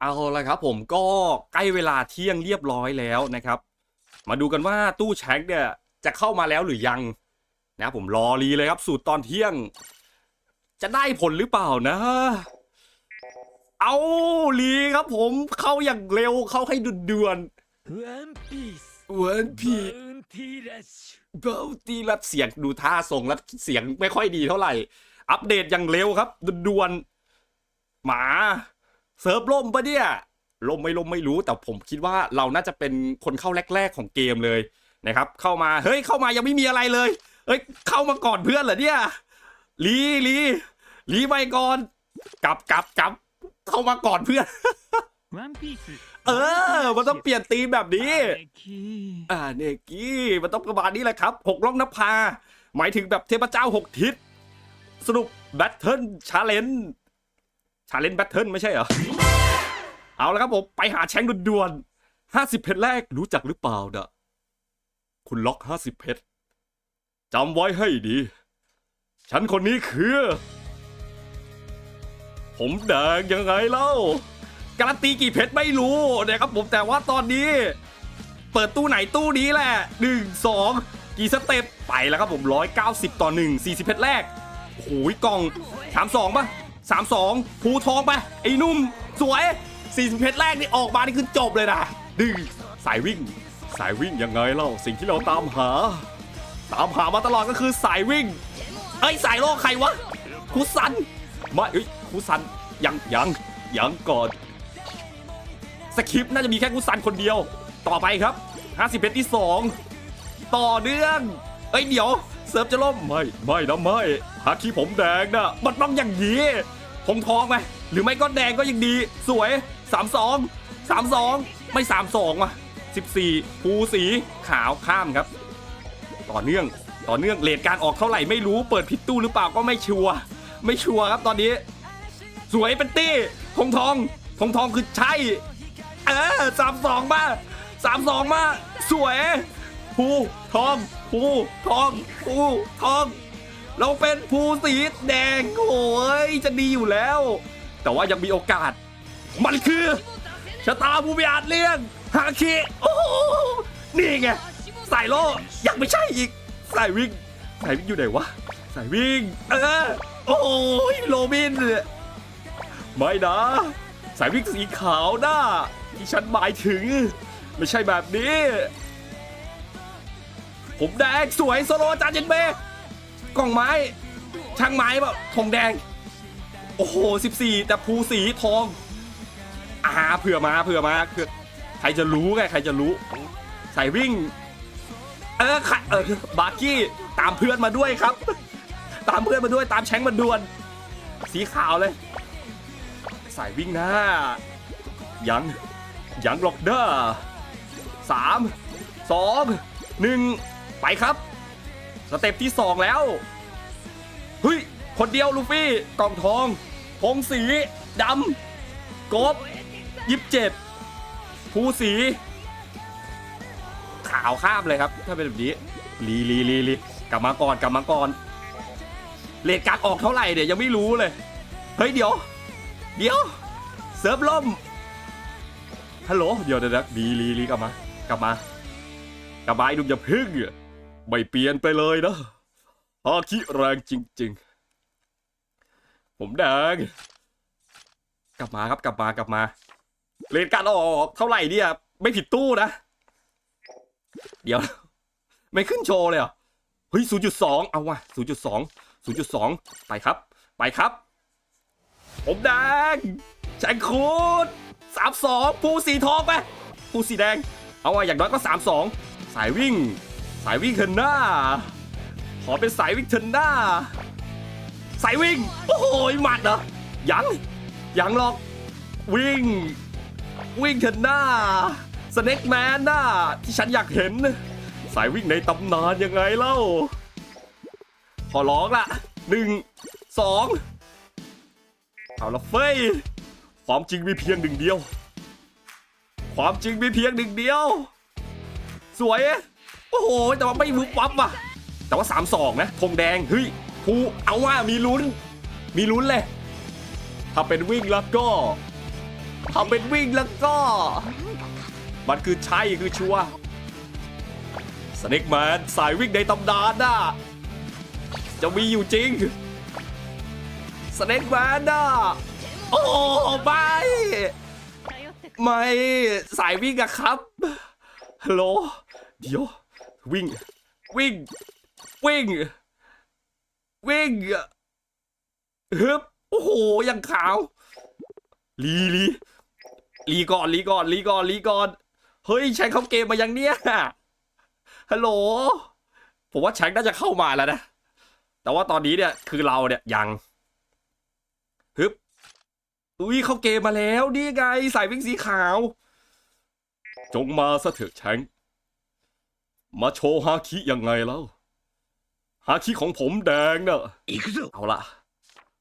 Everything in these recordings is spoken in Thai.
เอาละครับผมก็ใกล้เวลาเที่ยงเรียบร้อยแล้วนะครับ มาดูกันว่าตู้แช็คเนี่ยจะเข้ามาแล้วหรือยังนะผมรอรีเลยครับ สูตรตอนเที่ยง จะได้ผลหรือเปล่านะ เอารีครับผมเข้าอย่างเร็วเข้าให้ดุดด่วนวันพีซวันพีเบลตีรัดเสียงดูท่าส่งรัดเสียงไม่ค่อยดีเท่าไหร่ อัปเดตอย่างเร็วครับ ด่วนหมา เซิร์ฟล่มปะเนี่ยล่มไม่ล่มไม่รู้แต่ผมคิดว่าเราน่าจะเป็นคนเข้าแรก ๆ ของเกมเลยนะครับ เข้ามาเฮ้ยเข้ามายังไม่มีอะไรเลยเฮ้ยเข้ามาก่อนเพื่อนเหรอเนี่ยลีลีลีไปก่อนกลับกลับกลับเข้ามาก่อนเพื่อน เออ มันต้องเปลี่ยนตีมแบบนี้ อ่าเนกี้มันต้องประมาณนี้แหละครับหกล่องนภา หมายถึงแบบเทพเจ้าหกทิศ สรุปแบทเทิลชาเลนจ์ ชาเลนจ์แบทเทิลไม่ใช่เหรอ เอาละครับผม ไปหาแชงด่วนๆห้าสิบเพชรแรกรู้จักหรือเปล่าเนะคุณล็อกห้าสิบเพชรจำไว้ให้ดี ฉันคนนี้คือ ผมแดงยังไงเล่า การันตีกี่เพชรไม่รู้นะครับผมแต่ว่าตอนนี้ เปิดตู้ไหนตู้นี้แหละหนึ่งสองกี่สเต็ปไปแล้วครับผมร้อยเก้าสิบต่อหนึ่งสี่สิบเพชรแรกโอ้โหกล่องสามสองปะ สามสองภูทองไป ไอ้นุ่มสวยสี่สิบเพชรแรกนี่ออกมานี่คือจบเลยนะดื้อสายวิ่ง สายวิ่งยังไงเล่าสิ่งที่เราตามหา ตามหามาตลอดก็คือสายวิ่งเอ้สายโลกใครวะคุซันไม่เอ้ยคุซันยังยังยังก่อนสคริปต์น่าจะมีแค่กุซันคนเดียว ต่อไปครับ 50เพชรที่ 2 ต่อเนื่องเอ้ยเดี๋ยวเซิร์ฟจะล่มไม่ไม่นะไม่หาคีผมแดงนะมันต้องอย่างนี้ ผมทองไหมหรือไม่ก็แดงก็ยังดี สวย 32 32 ไม่ 32ว่ะ14ภูสีขาวข้ามครับ ต่อเนื่องต่อเนื่องเลทการออกเท่าไหร่ไม่รู้เปิดผิดตู้หรือเปล่าก็ไม่ชัวร์ไม่ชัวร์ครับตอนนี้ สวยเป็นตี้ทองทองทองทองคือใช่ เออสามสองมาสามสองมา สวยภูทองภูทองภูทอง เราเป็นภูสีแดงโอ้ยจะดีอยู่แล้ว แต่ว่ายังมีโอกาส มันคือชะตาภูมิอาจเลี่ยงฮาคิโอ้นี่ไงสายโลยังไม่ใช่อีกสายวิ่งสายวิ่งอยู่ไหนวะสายวิ่ง เออโอ้ยโรบินไม่นะสายวิ่งสีขาวนะที่ฉันหมายถึง ไม่ใช่แบบนี้ ผมแดงสวยโซโลจานเย็นเบ กล่องไม้ ช่างไม้แบบทองแดง โอ้โห 14 แต่ภูสีทองอ่าเผื่อมาเผื่อมาเผื่อใครจะรู้ไงใครจะรู้ ใสายวิ่ง เออใครเออบาร์กี้ตามเพื่อนมาด้วยครับ ตามเพื่อนมาด้วยตามแชงมาดวน สีขาวเลยสายวิ่งหน้า ยัง ยังหรอกเด้อสามสองหนึ่งไปครับ สเต็ปที่สองแล้วเฮ้ยคนเดียวลูฟี่กล่องทองพงสีดำกบยิบเจ็ดภูสีขาวข้ามเลยครับ ถ้าเป็นแบบนี้ลีลีลีลีกลับมาก่อนกลับมาก่อนเลทการดออกเท่าไหร่เนี่ยยังไม่รู้เลย เฮ้ยเดี๋ยว เดี๋ยวเซิร์ฟล่มฮัลโหลเดี๋ยวเดี๋ยวเดี๋ยวดีลีลีกลับมากลับมากลับมาไอ้หนุ่มอย่าพึ่งอะ ไม่เปลี่ยนไปเลยนะฮาคิแรงจริง ๆ ผมแดง กลับมาครับกลับมากลับมา เลนการออกเท่าไหร่เนี่ย ไม่ผิดตู้นะ เดี๋ยว ไม่ขึ้นโชว์เลยเหรอเฮ้ย 0.2 เอาว่ะ 0.2 0.2 ไปครับ ไปครับ ผมแดงแชงคูดสามสองภูสีทองไปภูสีแดง เอาว่าอย่างน้อยก็สามสองสายวิ่งายวิ่งเทนหน้า ขอเป็นสายวิ่งเทนหน้า สายวิ่ง โอ้โหหมัดเหรอ ยัง ยังหรอก วิ่ง วิ่งเทนหน้า สเน็กแมนหน้า ที่ฉันอยากเห็น สายวิ่งในตำนานยังไงเล่า ขอร้องละหนึ่งสองเอาละเฟ้ย ความจริงมีเพียงหนึ่งเดียว ความจริงมีเพียงหนึ่งเดียว สวย โอ้โห แต่ว่าไม่วุบวับว่ะ แต่ว่าสามสองนะธงแดง เฮ้ยภูเอาว่ามีลุ้น มีลุ้นเลย ถ้าเป็นวิ่งแล้วก็ทำเป็นวิ่งแล้วก็ มันคือใช่คือชัวสเน็กแมนสายวิ่งในตำนานน่ะจะมีอยู่จริงสเน็กแมนน่ะโอ้ไม่ไม่สายวิ่งอะครับฮัลโหลเดี๋ยว วิ่ง วิ่ง วิ่ง วิ่งฮึบโอ้โหยังขาวลีลีลีก่อนลีก่อนลีก่อนลีก่อนเฮ้ยแชงเข้าเกมมายังเนี่ยฮัลโหลผมว่าแชงน่าจะเข้ามาแล้วนะแต่ว่าตอนนี้เนี่ยคือเราเนี่ยยังฮึบอุ้ยเข้าเกมมาแล้วนี่ไงใสายวิ่งสีขาว จงมาซะเถอะแชง มาโชว์ฮาคิยังไงแล้ว ฮาคิของผมแดงเนอะอีกสุเอาละ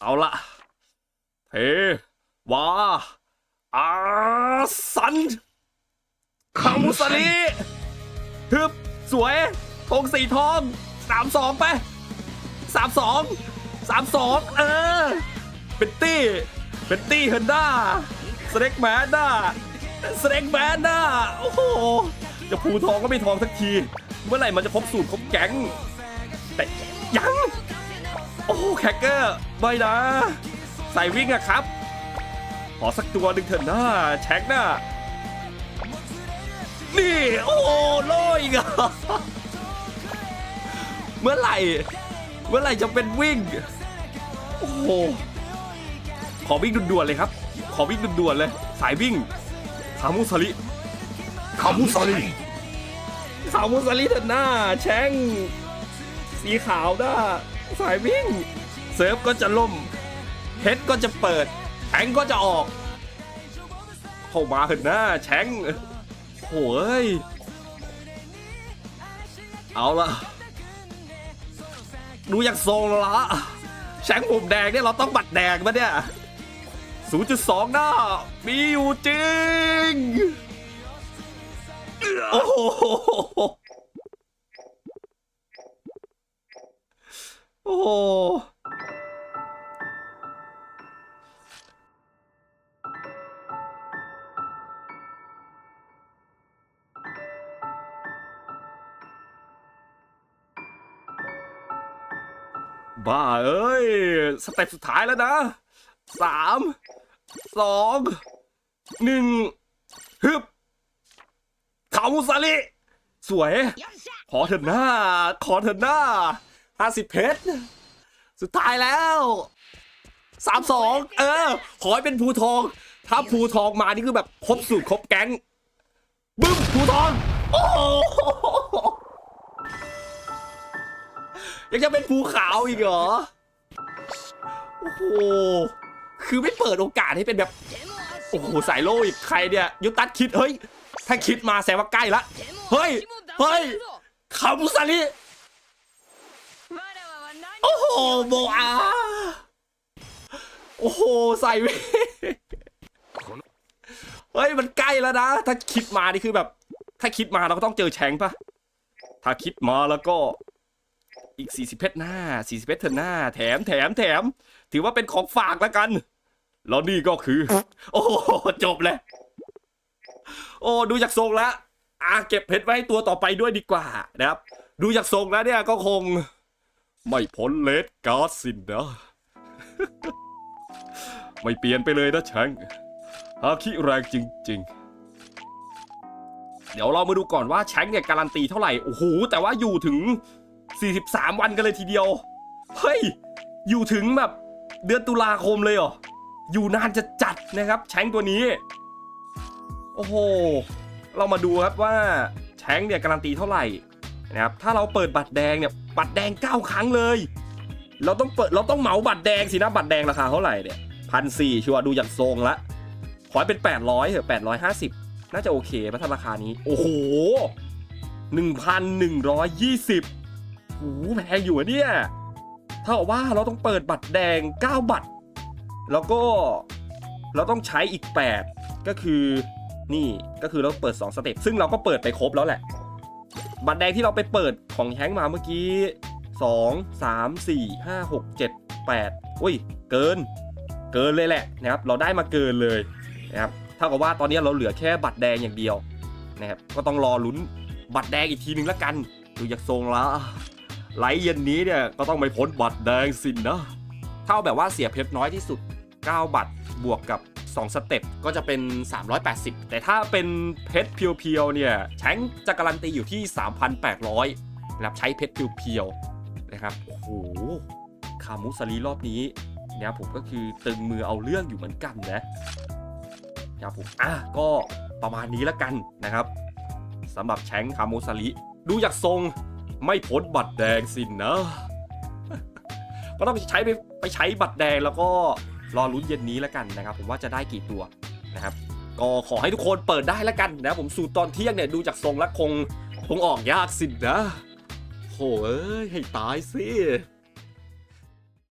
เอาละเทวาอาสันคามุสารีทึบสวยทงสีทองสามสองไปสามสองสามสองเออเป็นตี้เป็นตี้เฮนด้าสเต็กแมนด้าสเต็กแมนด้าโอ้โห จะภูทองก็ไม่ทองสักที เมื่อไหร่มันจะครบสูตรครบแก๊ง แต่ยัง โอ้แคคเกอร์ไม่นะใส่วิ่งอะครับ ขอสักตัวหนึ่งเถอะนะแช็คนะนี่ โอ้โล่อีกอะเมื่อไหร่ เมื่อไหร่จะเป็นวิ่ง โอ้โหขอวิ่งด่วนๆเลยครับ ขอวิ่งด่วนๆเลย สายวิ่งคามุสลิ คามุสลิคาวมุสลิเถอะหน้า แช่ง สีขาวด้า สายวิ่ง เซิร์ฟก็จะล่มเฮดก็จะเปิดแชงก็จะออก เข้ามาเถอะหน้า แชงโหยเอาละดูอยากทรงแล้วละแชงผมแดงเนี่ยเราต้องบัตรแดงมาเนี่ย 0.2 หน้า มีอยู่จริง โอ้โหโอ้โหบ้าเอ้ย สเต็ปสุดท้ายแล้วนะสามสองหนึ่งฮึบ ขามุสาลิสวย ขอเถอะหน้า ขอเถอะหน้าห้าสิบเพชร สุดท้ายแล้วสามสองเออ ขอให้เป็นภูทอง ถ้าภูทองมานี่คือแบบครบสูตรครบแก๊ง บึ้มภูทอง โอ้ยังจะเป็นภูขาวอีกเหรอ โอ้โห คือไม่เปิดโอกาสให้เป็นแบบ โอ้โห สายโลอีกใครเนี่ย ยุตัสคิด เฮ้ย ถ้าคิดมาแสดงว่าใกล้ละ เฮ้ย เฮ้ยคามุสาลิโอ้โหโบอาโอ้โห ใส่เว้ยเฮ้ย มันใกล้แล้วนะ ถ้าคิดมานี่คือแบบ ถ้าคิดมาเราก็ต้องเจอแชงปะถ้าคิดมาแล้วก็ อีก 40 เพชรหน้า 40 เพชรเธอหน้า แถมแถมแถม ถือว่าเป็นของฝากแล้วกัน แล้วนี่ก็คือ โอ้โห จบเลย โอ้ดูจากทรงแล้วอะเก็บเพชรไว้ให้ตัวต่อไปด้วยดีกว่านะครับ ดูจากทรงแล้วเนี่ยก็คง ไม่พ้นเลดการ์ดสินนะไม่เปลี่ยนไปเลยนะแชงฮาคิแรงจริง ๆ เดี๋ยวเรามาดูก่อนว่าแชงเนี่ยการันตีเท่าไหร่ โอ้โห แต่ว่าอยู่ถึง 43 วันกันเลยทีเดียว เฮ้ย อยู่ถึงแบบเดือนตุลาคมเลยเหรอ อยู่นานจะจัดนะครับ แชงตัวนี้ โอ้โห เรามาดูครับว่าแชงเนี่ยการันตีเท่าไหร่นะครับ ถ้าเราเปิดบัตรแดงเนี่ย บัตรแดง 9 ครั้งเลย เราต้องเปิด เราต้องเหมาบัตรแดงสินะ บัตรแดงราคาเท่าไหร่เนี่ยพันสี่ชัวร์ดูจากทรงละ ขอให้เป็น 800เถอะ850 น่าจะโอเคป่ะถ้าราคานี้ โอ้โห 1,120โอ้โหแพงอยู่อะเนี่ยเท่าว่าเราต้องเปิดบัตรแดง 9 บัตร แล้วก็เราต้องใช้อีก 8 ก็คือ นี่ก็คือเราเปิด 2 สเต็ปซึ่งเราก็เปิดไปครบแล้วแหละ บัตรแดงที่เราไปเปิดของแฮงค์มาเมื่อกี้ 2 3 4 5 6 7 8อุ้ย เกิน เกินเลยแหละนะครับ เราได้มาเกินเลยนะครับเท่ากับว่าตอนนี้เราเหลือแค่บัตรแดงอย่างเดียวนะครับก็ต้องรอลุ้นบัตรแดงอีกทีหนึ่งละกันดูจากทรงแล้วไลเย็นนี้เนี่ยก็ต้องไม่พ้นบัตรแดงสินนะเท่าแบบว่าเสียเพชรน้อยที่สุด 9 บัตรบวกกับ 2 สเต็ปก็จะเป็น 380 แต่ถ้าเป็นเพชรเพียวๆเนี่ยแชงจะการันตีอยู่ที่ 3,800นะครับใช้เพชรเพียวๆนะครับโอ้โหคามุสลีรอบนี้เนี่ยผมก็คือตึงมือเอาเรื่องอยู่เหมือนกันนะครับผมอะก็ประมาณนี้ละกันนะครับสำหรับแชงคามุสลีดูจากทรงไม่พ้นบัตรแดงสินนะก็ต้องใช้ไปไปใช้บัตรแดงแล้วก็ รอลุ้นเย็นนี้แล้วกันนะครับ ผมว่าจะได้กี่ตัวนะครับ ก็ขอให้ทุกคนเปิดได้แล้วกันนะผมสูตรตอนเที่ยงเนี่ยดูจากทรงและคงคงออกยากสินะโหเอ้ยให้ตายสิ